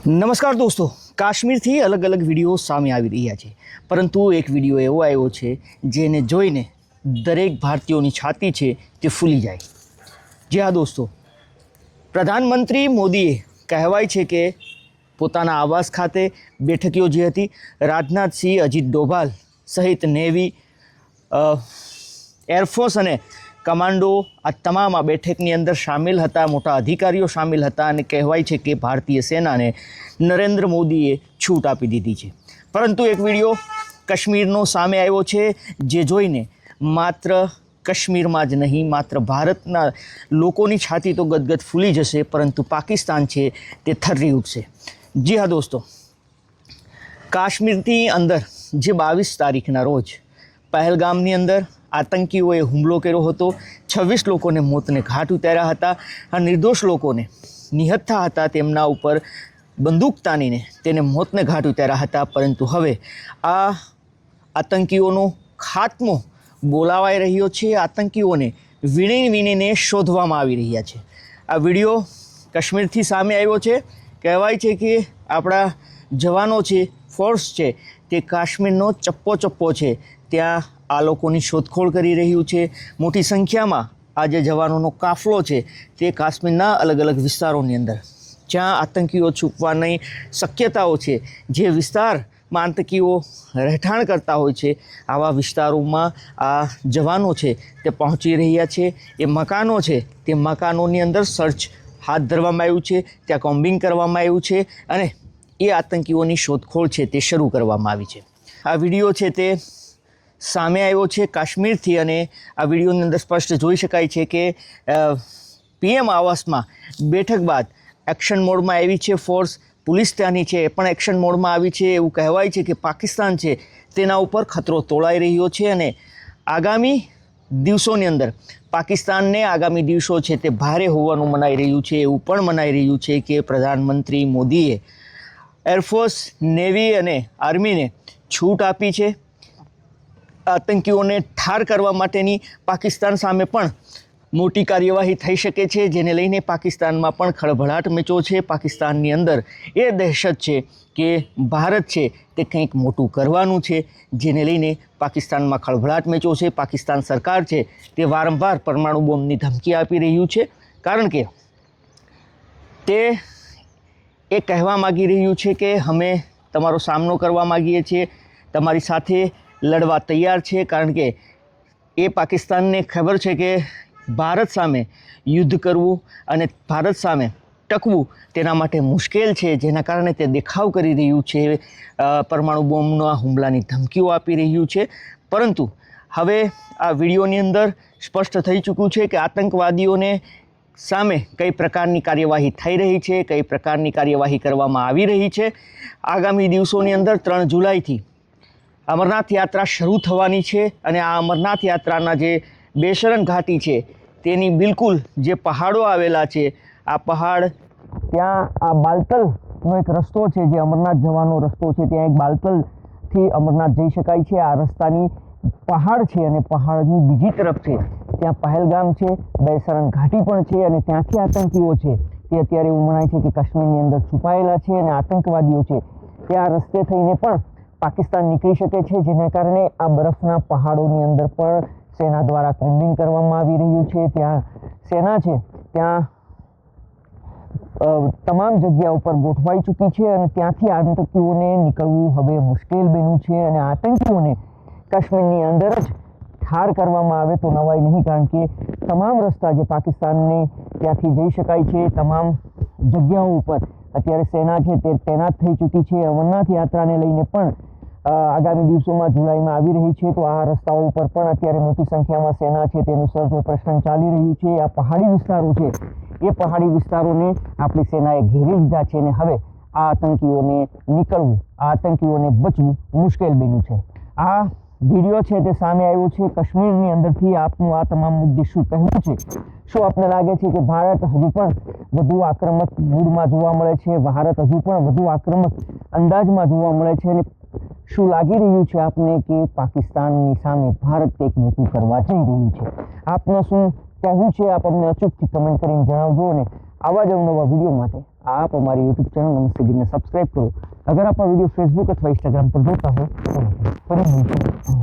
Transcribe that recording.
નમસ્કાર દોસ્તો, કાશ્મીરથી અલગ અલગ વીડિયો સામે આવી રહ્યા છે. પરંતુ એક વીડિયો એવો આવ્યો છે, જેને જોઈને દરેક ભારતીયોની છાતી છે તે ફૂલી જાય. જી હા દોસ્તો, પ્રધાનમંત્રી મોદીએ કહેવાય છે કે પોતાના આવાસ ખાતે બેઠક યોજી હતી રાજનાથસિંહ અજીત ડોભાલ સહિત નેવી એરફોર્સ અને કમાન્ડો આ તમામ આ બેઠકની અંદર સામેલ હતા, મોટા અધિકારીઓ સામેલ હતા અને કહેવાય છે કે ભારતીય સેનાને નરેન્દ્ર મોદીએ છૂટ આપી દીધી છે. પરંતુ એક વીડિયો કાશ્મીરનો સામે આવ્યો છે, જે જોઈને માત્ર કાશ્મીરમાં જ નહીં, માત્ર ભારતના લોકોની છાતી તો ગદગદ ફૂલી જશે, પરંતુ પાકિસ્તાન છે તે થર્રી ઉઠશે. જી હા દોસ્તો કાશ્મીરની અંદર જે બાવીસ તારીખના રોજ પહેલગામની અંદર આતંકીઓએ હુમલો કર્યો હતો. છવ્વીસ લોકોને મોતને ઘાટ ઉતાર્યા હતા. આ નિર્દોષ લોકોને નિહત્થા હતા. તેમના ઉપર બંદૂક તાનીને તેને મોતને ઘાટ ઉતાર્યા હતા. પરંતુ હવે આ આતંકીઓનો ખાત્મો બોલાવાઈ રહ્યો છે. આતંકીઓને વીણી વીણીને શોધવામાં આવી રહ્યા છે. આ વીડિયો કાશ્મીરથી સામે આવ્યો છે. કહેવાય છે કે આપણા જવાનો છે ફોર્સ છે તે કાશ્મીરનો ચપ્પો ચપ્પો છે. ત્યાં આ લોકોની શોધખોળ કરી રહ્યું છે. મોટી સંખ્યામાં આ જે જવાનોનો કાફલો છે તે કાશ્મીરના અલગ અલગ વિસ્તારોની અંદર. જ્યાં આતંકીઓ છૂપવાની શક્યતાઓ છે. જે વિસ્તારમાં આતંકીઓ રહેઠાણ કરતા હોય છે, આવા વિસ્તારોમાં આ જવાનો છે તે પહોંચી રહ્યા છે. એ મકાનો છે તે મકાનોની અંદર સર્ચ હાથ ધરવામાં આવ્યું છે, ત્યાં કોમ્બિંગ કરવામાં આવ્યું છે અને એ આતંકીઓની શોધખોળ છે તે શરૂ કરવામાં આવી છે. આ વીડિયો છે તે સામે આવ્યો છે કાશ્મીરથી અને આ વિડીયોની અંદર સ્પષ્ટ જોઈ શકાય છે કે પીએમ આવાસમાં બેઠક બાદ એક્શન મોડમાં આવી છે ફોર્સ. પોલીસ ત્યાંની છે, એ પણ એક્શન મોડમાં આવી છે. એવું કહેવાય છે કે પાકિસ્તાન છે, તેના ઉપર ખતરો તોળાઈ રહ્યો છે અને આગામી દિવસોની અંદર પાકિસ્તાનને આગામી દિવસો છે તે ભારે હોવાનું મનાઈ રહ્યું છે, એવું પણ મનાઈ રહ્યું છે કે પ્રધાનમંત્રી મોદીએ એરફોર્સ, નેવી અને આર્મીને છૂટ આપી છે. આતંકીઓને ઠાર કરવા માટેની પાકિસ્તાન સામે પણ મોટી કાર્યવાહી થઈ શકે છે, જેને લઈને પાકિસ્તાનમાં પણ ખળભળાટ મેચો છે. પાકિસ્તાનની અંદર એ દહેશત છે કે ભારત છે તે કંઈક મોટું કરવાનું છે, જેને લઈને પાકિસ્તાનમાં ખળભળાટ મેચો છે. પાકિસ્તાન સરકાર છે તે વારંવાર પરમાણુ બોમ્બની ધમકી આપી રહ્યું છે, કારણ કે તે એ કહેવા માગી રહ્યું છે કે અમે તમારો સામનો કરવા માગીએ છીએ. તમારી સાથે લડવા તૈયાર છે કારણ કે એ પાકિસ્તાનને ખબર છે કે ભારત સામે યુદ્ધ કરવું અને ભારત સામે ટકવું તેના માટે મુશ્કેલ છે. જેના કારણે તે દેખાવ કરી રહ્યું છે. પરમાણુ બોમ્બના હુમલાની ધમકીઓ આપી રહ્યું છે. પરંતુ હવે આ વિડીયોની અંદર સ્પષ્ટ થઈ ચૂક્યું છે કે આતંકવાદીઓને સામે કઈ પ્રકારની કાર્યવાહી થઈ રહી છે, કઈ પ્રકારની કાર્યવાહી કરવામાં આવી રહી છે. આગામી દિવસોની અંદર ત્રણ જુલાઈથી અમરનાથ યાત્રા શરૂ થવાની છે અને આ અમરનાથ યાત્રાના જે બેશરન ઘાટી છે, તેની બિલકુલ જે પહાડો આવેલા છે, આ પહાડ ત્યાં આ બાલતલનો એક રસ્તો છે, જે અમરનાથ જવાનો રસ્તો છે, ત્યાં એક બાલતલથી અમરનાથ જઈ શકાય છે. આ રસ્તાની પહાડ છે અને પહાડની બીજી તરફ છે. ત્યાં પહેલગામ છે બેસરણ ઘાટી પણ છે અને ત્યાંથી આતંકીઓ છે. તે અત્યારે એવું મનાય છે કે કાશ્મીરની અંદર છુપાયેલા છે અને આતંકવાદીઓ છે. તે આ રસ્તે થઈને પણ પાકિસ્તાન નીકળી શકે છે, જેના કારણે આ બરફના પહાડોની અંદર પણ સેના દ્વારા કોમ્બિંગ કરવામાં આવી રહ્યું છે. ત્યાં સેના છે, ત્યાં તમામ જગ્યા ઉપર ગોઠવાઈ ચૂકી છે અને ત્યાંથી આતંકીઓને નીકળવું હવે મુશ્કેલ બન્યું છે અને આતંકીઓને કાશ્મીરની અંદર જ ઠાર કરવામાં આવે તો નવાઈ નહીં, કારણ કે તમામ રસ્તા જે પાકિસ્તાનને ત્યાંથી જઈ શકાય છે, તમામ જગ્યાઓ ઉપર અત્યારે સેના છે તે તૈનાત થઈ ચૂકી છે. અમરનાથ યાત્રાને લઈને પણ આગામી દિવસોમાં જુલાઈમાં આવી રહી છે, તો આ રસ્તાઓ ઉપર પણ અત્યારે મોટી સંખ્યામાં સેના છે, તેનું સર્જ ઓપરેશન ચાલી રહ્યું છે. આ પહાડી વિસ્તારો છે, એ પહાડી વિસ્તારોને આપણી સેનાએ ઘેરી લીધા છે અને હવે આ આતંકીઓને નીકળવું, આ આતંકીઓને બચવું મુશ્કેલ બન્યું છે. આ વીડિયો છે તે સામે આવ્યો છે, કાશ્મીરની અંદરથી આપનું આ તમામ મુદ્દે શું કહેવું છે? શું આપને લાગે છે કે ભારત હજુ પણ વધુ આક્રમક મૂડમાં જોવા મળે છે? ભારત હજુ પણ વધુ આક્રમક અંદાજમાં જોવા મળે છે? અને શું લાગી રહ્યું છે આપને કે પાકિસ્તાનની સામે ભારત કંઈક મોટું કરવા જઈ રહ્યું છે? આપનું શું કહેવું છે? આપ અમને અચૂકથી કમેન્ટ કરીને જણાવજો અને આવા જ અવનવા વીડિયો માટે આપ અમારી યુટ્યુબ ચેનલ નમસ્તે ગીરને સબસ્ક્રાઈબ કરો. અગર આપ આ વીડિયો ફેસબુક અથવા ઇન્સ્ટાગ્રામ પર જોતા હો તો ફરી મળીશું.